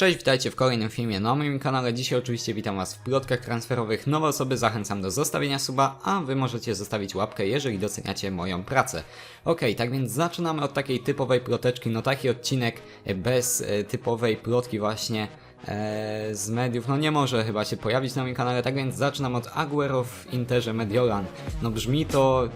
Cześć, witajcie w kolejnym filmie na moim kanale. Dzisiaj oczywiście witam Was w plotkach transferowych. Nowe osoby zachęcam do zostawienia suba, a Wy możecie zostawić łapkę, jeżeli doceniacie moją pracę. Ok, tak więc zaczynamy od takiej typowej ploteczki. No taki odcinek bez e, typowej plotki właśnie e, z mediów, no nie może chyba się pojawić na moim kanale, tak więc zaczynam od Aguero w Interze Mediolan. No brzmi to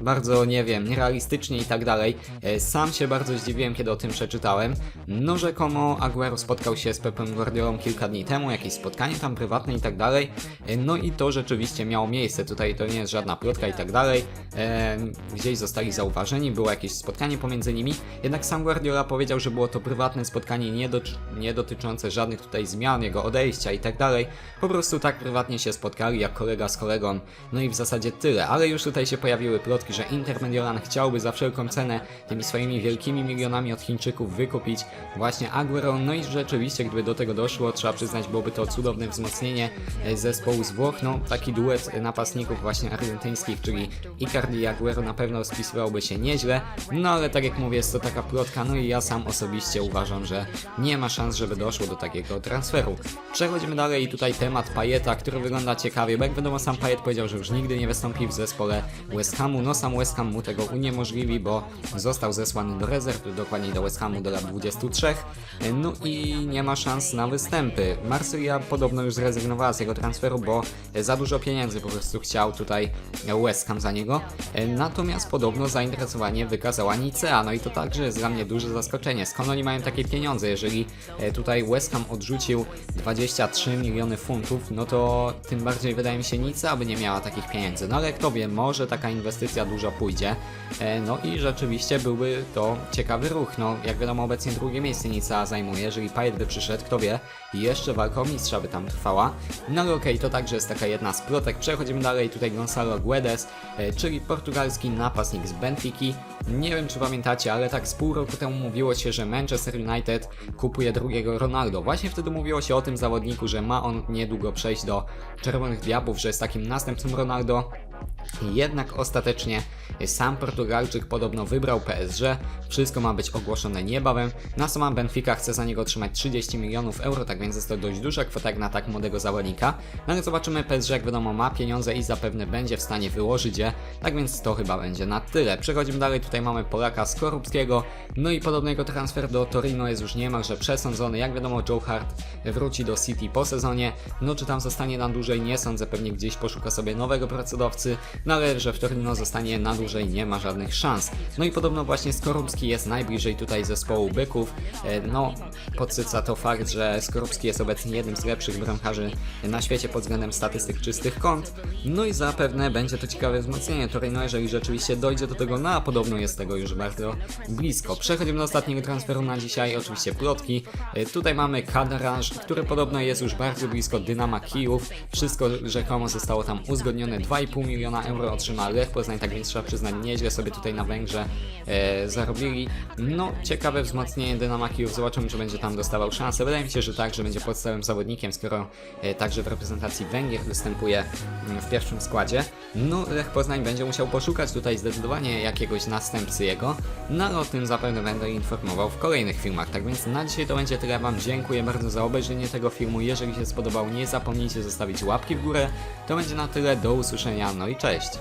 bardzo, nie wiem, nierealistycznie i tak dalej. E, Sam się bardzo zdziwiłem, kiedy o tym przeczytałem. No rzekomo Aguero spotkał się z Pepem Guardiolą kilka dni temu, jakieś spotkanie tam prywatne i tak dalej. E, No i to rzeczywiście miało miejsce, tutaj to nie jest żadna plotka i tak dalej. E, Gdzieś zostali zauważeni, było jakieś spotkanie pomiędzy nimi, jednak sam Guardiola powiedział, że było to prywatne spotkanie nie, do, nie dotyczące żadnych tutaj zmian, jego odejścia i tak dalej. Po prostu tak prywatnie się spotkali, jak kolega z kolegą, no i w zasadzie tyle. Ale już tutaj się pojawiły plotki, że Inter Mediolan chciałby za wszelką cenę tymi swoimi wielkimi milionami od Chińczyków wykupić właśnie Aguero. No i rzeczywiście, gdyby do tego doszło, trzeba przyznać, byłoby to cudowne wzmocnienie e, zespołu z Włoch. No, taki duet napastników właśnie argentyńskich, czyli Icardi i Aguero na pewno spisywałby się nieźle. No ale tak jak mówię, jest to taka plotka, no i ja sam osobiście uważam, że nie ma szans, żeby doszło do takiego transferu. Przechodzimy dalej i tutaj temat Payeta, który wygląda ciekawie, bo jak wiadomo sam Payet powiedział, że już nigdy nie wystąpi w zespole West Hamu, no sam West Ham mu tego uniemożliwi, bo został zesłany do rezerw, dokładniej do West Hamu do lat 23, no i nie ma szans na występy. Marsylia podobno już zrezygnowała z jego transferu, bo za dużo pieniędzy po prostu chciał tutaj West Ham za niego, natomiast podobno zainteresowanie wykazała Nicea, no i to także jest dla mnie duże zaskoczenie, skąd oni mają takie pieniądze, jeżeli e, tutaj West Ham odrzucił 23 miliony funtów, no to tym bardziej wydaje mi się Nicea by nie miała takich pieniędzy, no ale kto wie, może taka inwestycja dużo pójdzie, E, no i rzeczywiście byłby to ciekawy ruch, no jak wiadomo obecnie drugie miejsce Nicea zajmuje, jeżeli Payet by przyszedł, kto wie, jeszcze walka o mistrza by tam trwała, no ale okej, to także jest taka jedna z plotek, przechodzimy dalej, tutaj Gonzalo Guedes, e, czyli portugalski napastnik z Benfiki, nie wiem czy pamiętacie, ale tak z pół roku temu mówiło się, że Manchester United kupuje drugiego Ronaldo. Właśnie wtedy mówiło się o tym zawodniku, że ma on niedługo przejść do Czerwonych Diabłów, że jest takim następcą Ronaldo. Jednak ostatecznie sam Portugalczyk podobno wybrał PSG, wszystko ma być ogłoszone niebawem, na sama Benfica chce za niego otrzymać 30 milionów euro, tak więc jest to dość duża kwota na tak młodego zawodnika. No ale zobaczymy, PSG jak wiadomo ma pieniądze i zapewne będzie w stanie wyłożyć je, tak więc to chyba będzie na tyle. Przechodzimy dalej, tutaj mamy Polaka Skorupskiego, no i podobno jego transfer do Torino jest już niemalże przesądzony, jak wiadomo Joe Hart wróci do City po sezonie, no czy tam zostanie na dłużej? Nie sądzę, pewnie gdzieś poszuka sobie nowego pracodawcy, no ale że w Torino zostanie na dłużej nie ma żadnych szans. No i podobno właśnie Skorupski jest najbliżej tutaj zespołu byków. E, No, podsyca to fakt, że Skorupski jest obecnie jednym z lepszych bramkarzy na świecie pod względem statystyk czystych kąt. No i zapewne będzie to ciekawe wzmocnienie Torino, jeżeli rzeczywiście dojdzie do tego, no a podobno jest tego już bardzo blisko. Przechodzimy do ostatniego transferu na dzisiaj, oczywiście plotki. E, Tutaj mamy Kadranż, który podobno jest już bardzo blisko Dynama Kijów. Wszystko rzekomo zostało tam uzgodnione. 2,5 miliona euro otrzyma Lech Poznań, tak więc trzeba przyznać, nieźle sobie tutaj na Węgrze e, zarobili. No, ciekawe wzmocnienie Dynama Kijów, zobaczymy, czy będzie tam dostawał szansę. Wydaje mi się, że tak, że będzie podstawowym zawodnikiem, skoro e, także w reprezentacji Węgier występuje mm, w pierwszym składzie. No, Lech Poznań będzie musiał poszukać tutaj zdecydowanie jakiegoś następcy jego, no ale o tym zapewne będę informował w kolejnych filmach. Tak więc na dzisiaj to będzie tyle. Wam dziękuję bardzo za obejrzenie tego filmu. Jeżeli się spodobał, nie zapomnijcie zostawić łapki w górę. To będzie na tyle. Do usłyszenia, no i cześć.